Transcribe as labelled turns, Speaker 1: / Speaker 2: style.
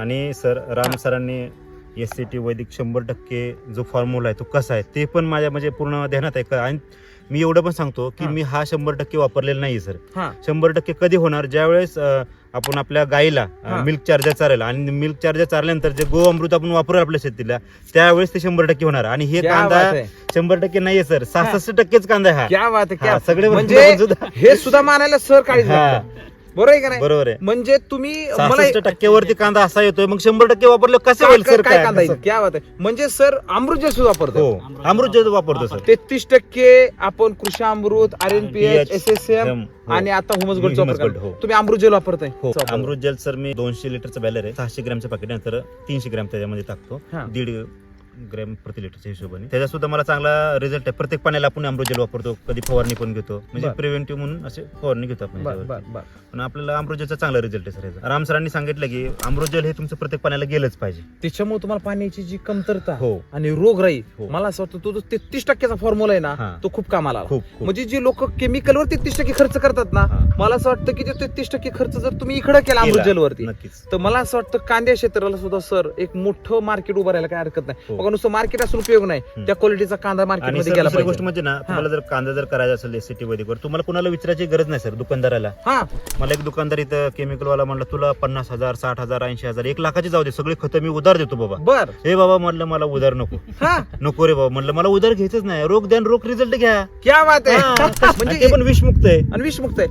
Speaker 1: आणि सर राम सरांनी S C T वैदिक शंभर टक्के जो फॉर्म्युला आहे तो कसा आहे ते पण माझ्या म्हणजे पूर्ण ध्यानात आहे. का आणि मी एवढं पण सांगतो की. मी हा शंभर टक्के वापरलेला नाही सर. शंभर टक्के कधी होणार? ज्यावेळेस आपण आपल्या गाईला
Speaker 2: हा.
Speaker 1: मिल्क चार्जर चालेल आणि मिल्क चार्जर चारल्यानंतर जे गो अमृत आपण वापरू आपल्या शेतीला त्यावेळेस ते शंभर टक्के होणार. आणि हे
Speaker 2: क्या
Speaker 1: कांदा शंभर टक्के नाहीये सर. सहासष्ट टक्केच कांदा हा.
Speaker 2: क्या क्या
Speaker 1: सगळे
Speaker 2: म्हणजे हे सुद्धा मानायला सर. लागतं. बरोबर आहे का नाही?
Speaker 1: बरोबर आहे.
Speaker 2: म्हणजे तुम्ही मला
Speaker 1: सहासष्ट टक्क्यावरती कांदा असा येतोय मग शंभर टक्के वापरलं कसं होईल सर
Speaker 2: काय कांदा येईल? क्या बात आहे. म्हणजे सर अमृत जे सुद्धा वापरतो
Speaker 1: हो अमृत जे वापरतो सर.
Speaker 2: तेहतीस टक्के आपण कृषी अमृत R N P H S S M. आणि आता हुमस
Speaker 1: Gold, हो.
Speaker 2: तुम्ही अमृत जेल वापरताय.
Speaker 1: हो अमृत जल सर मी दोनशे लिटरचं बॅलर आहे सहाशे ग्रॅमचं पॅकेट नंतर तीनशे ग्रॅम त्याच्यामध्ये टाकतो. दीड ग्रॅम प्रति लिटरच्या हिशोबाने त्याच्या सुद्धा मला चांगला रिझल्ट आहे प्रत्येक पाण्याला आपण अमृत जल वापरतो कधी फवारणी पण घेतो म्हणजे
Speaker 2: बर.
Speaker 1: प्रिव्हेंटिव्ह म्हणून असे फवारणी घेतो आपण
Speaker 2: बर बर
Speaker 1: पण आपल्याला अमृत जलचा चांगला रिझल्ट आहे सर याचा राम सरांनी सांगितलं की अमृत जल हे तुमचं प्रत्येक पाण्याला गेलंच पाहिजे
Speaker 2: त्याच्यामुळे तुम्हाला पाण्याची जी कमतरता
Speaker 1: हो
Speaker 2: आणि रोगराई
Speaker 1: हो.
Speaker 2: मला असं वाटतं तो जो तेहतीस टक्क्याचा फॉर्म्युला आहे ना. तो खूप कामाला आला.
Speaker 1: खूप खूप
Speaker 2: म्हणजे जे लोक केमिकलवर तेहतीस टक्के खर्च करतात ना
Speaker 1: हा.
Speaker 2: मला असं वाटतं की ते तेहतीस टक्के खर्च जर तुम्ही इकडे केला
Speaker 1: केला.
Speaker 2: जेलवरती
Speaker 1: नक्कीच
Speaker 2: तर मला असं वाटतं कांद्या क्षेत्राला सुद्धा सर एक मोठं मार्केट उभं राहायला काय हरकत नाही
Speaker 1: हो.
Speaker 2: बघा नुसतं मार्केट असून उपयोग नाही. त्या क्वालिटीचा कांदा मार्केटमध्ये गेला
Speaker 1: दुसरी गोष्ट
Speaker 2: पाहिजे
Speaker 1: म्हणजे ना तुम्हाला जर कांदा जर करायचा असेल एसीटी वैदिकवर तुम्हाला कुणाला विचारायची गरज नाही सर दुकानदाराला.
Speaker 2: हा.
Speaker 1: मला एक दुकानदार इथं केमिकल वाला म्हणलं तुला पन्नास हजार साठ हजार ऐंशी हजार एक लाखाची जाऊ दे सगळे खतं मी उधार देतो बाबा.
Speaker 2: बर.
Speaker 1: हे बाबा म्हणलं मला उधार नको.
Speaker 2: हा.
Speaker 1: नको रे बाबा म्हणलं मला उधार घ्यायचंच नाही रोग द्या रोग रिझल्ट घ्या.
Speaker 2: क्या बात आहे.
Speaker 1: हा.
Speaker 2: म्हणजे
Speaker 1: ते पण विषमुक्त आहे.
Speaker 2: आणि विषमुक्त आहे.